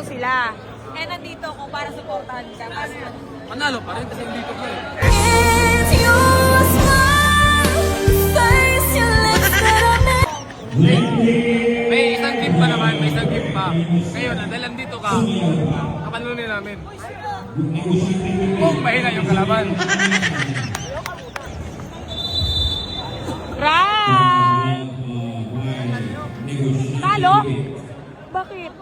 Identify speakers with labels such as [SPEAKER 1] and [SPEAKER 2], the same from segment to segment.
[SPEAKER 1] daw sila. Eh, nandito ako para supportahan ka.
[SPEAKER 2] Manalo pa rin kasi dito ko eh.
[SPEAKER 3] It's your smile, face your lips that I met.
[SPEAKER 2] May isang gift pa naman, may isang gift pa. Ngayon, dahil nandito ka, kapanunin namin. Kung mahina yung kalaban.
[SPEAKER 1] Right! Talo? Bakit?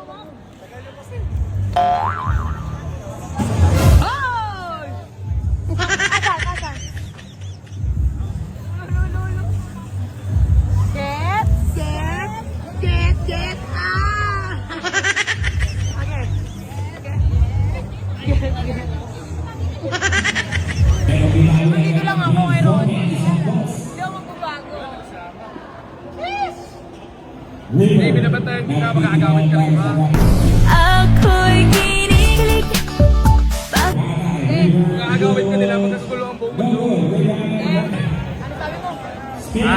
[SPEAKER 1] Dito lang ako Ronnie. Hindi ako magbabago.
[SPEAKER 2] Hindi, binabantayan kita, makakagawin ka rin ba?
[SPEAKER 3] Ako'y kinikilig.
[SPEAKER 2] Makakagawin ka nila, magkakagulo ang buong mundo.
[SPEAKER 1] Ano sabi mo?
[SPEAKER 2] Ha?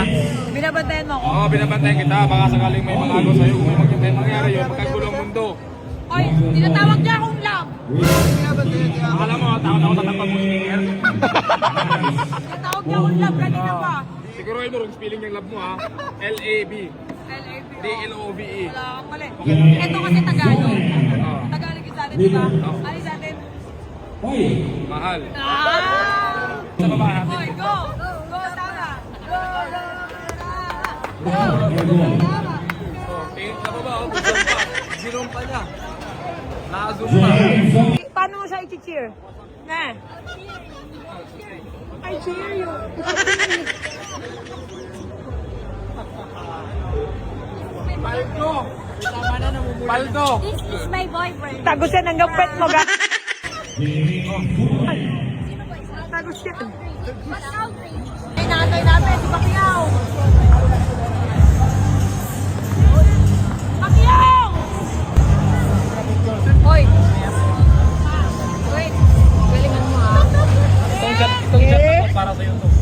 [SPEAKER 1] Binabantayan mo ako?
[SPEAKER 2] Oo, binabantayan kita, baka sakaling may agaw sa'yo, kung may mag- may mangyari yun, magkakagulo ang mundo.
[SPEAKER 1] Oy, tinatawag niya akong love.
[SPEAKER 2] Akala mo, takot ako sa tampang mo speaker.
[SPEAKER 1] Tinatawag niya akong love kanina pa.
[SPEAKER 2] Siguruhin mo, wrong spelling yung love mo ha. L-A-B. D-L-O-V-E.
[SPEAKER 1] Wala kang mali. Ito kasi Tagalog. Tagalog yung sa atin, di ba? Ano sa atin?
[SPEAKER 2] Mahal.
[SPEAKER 1] Ah!
[SPEAKER 2] Sa babae natin.
[SPEAKER 1] Oy, go! Go, tama! Go, go, go! Go! Tama!
[SPEAKER 2] Oh, tingin ka pa ba? Oh. Ginong pa niya. Nakazoom pa.
[SPEAKER 1] Paano mo siya i-cheer? Na? I cheer you.
[SPEAKER 2] Paldo! Paldo!
[SPEAKER 3] This is my boyfriend.
[SPEAKER 1] Tagos yan hanggang pet mo, ga? Tagos yan. Ay, natay natin, si Pacquiao! Pacquiao! Hoy! Wait, galingan mo ah.
[SPEAKER 2] Itong shot, itong shot na to para sa'yo to.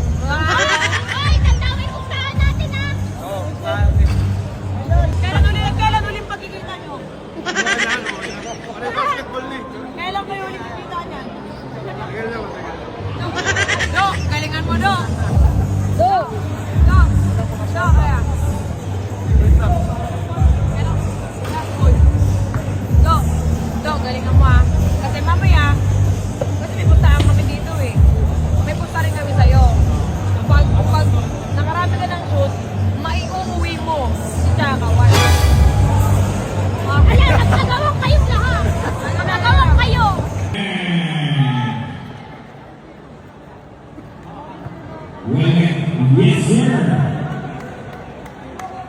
[SPEAKER 4] Yes, sir.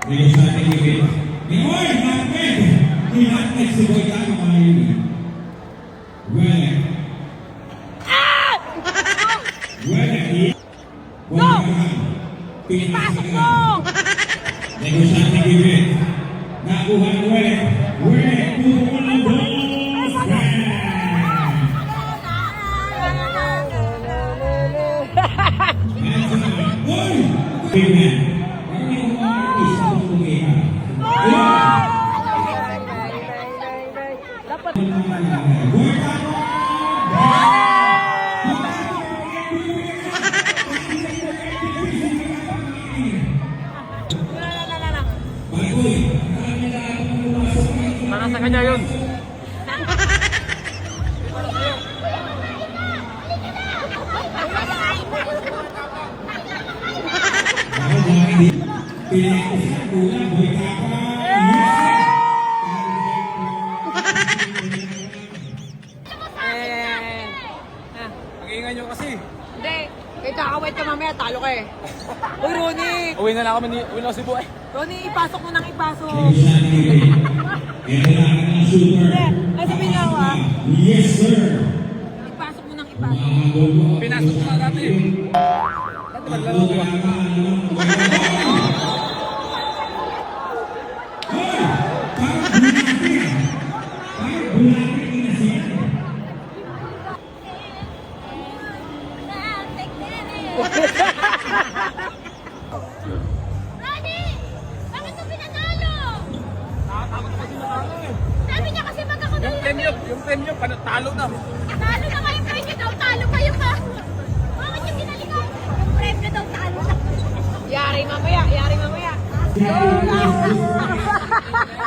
[SPEAKER 4] Ngayon sa ating ibig. Ngayon, nakapit. Hinatid si Boy Gago mga yun. Well. Well, i- Boy Gago.
[SPEAKER 1] Pasok mo!
[SPEAKER 4] Ngayon sa ating ibig. Nakuha ng well.
[SPEAKER 1] Dapat!
[SPEAKER 2] Para sa kanya yun.
[SPEAKER 1] Eh. Ah.
[SPEAKER 2] Pag-iingan nyo kasi.
[SPEAKER 1] Hindi. Kaya kakawait ka mamaya, talo ka eh. Uy, Ronnie!
[SPEAKER 2] Uwi na lang kami ni, uwi na ako si Buhay.
[SPEAKER 1] Ronnie, ipasok mo nang ipasok.
[SPEAKER 4] Hindi.
[SPEAKER 1] Ay, sabihin niya ako ah.
[SPEAKER 4] Yes, sir.
[SPEAKER 1] Ipasok mo nang ipasok.
[SPEAKER 2] Pinasok ko na dati. Dati maglaro ko.
[SPEAKER 3] Ronnie! Niya
[SPEAKER 2] Yung yung premyo, panatalo na.
[SPEAKER 5] Talo na kayo, premyo daw. Talo kayo pa. Bakit yung ginalikan? Yung premyo daw, talo na.
[SPEAKER 1] Yari mamaya, yari mamaya.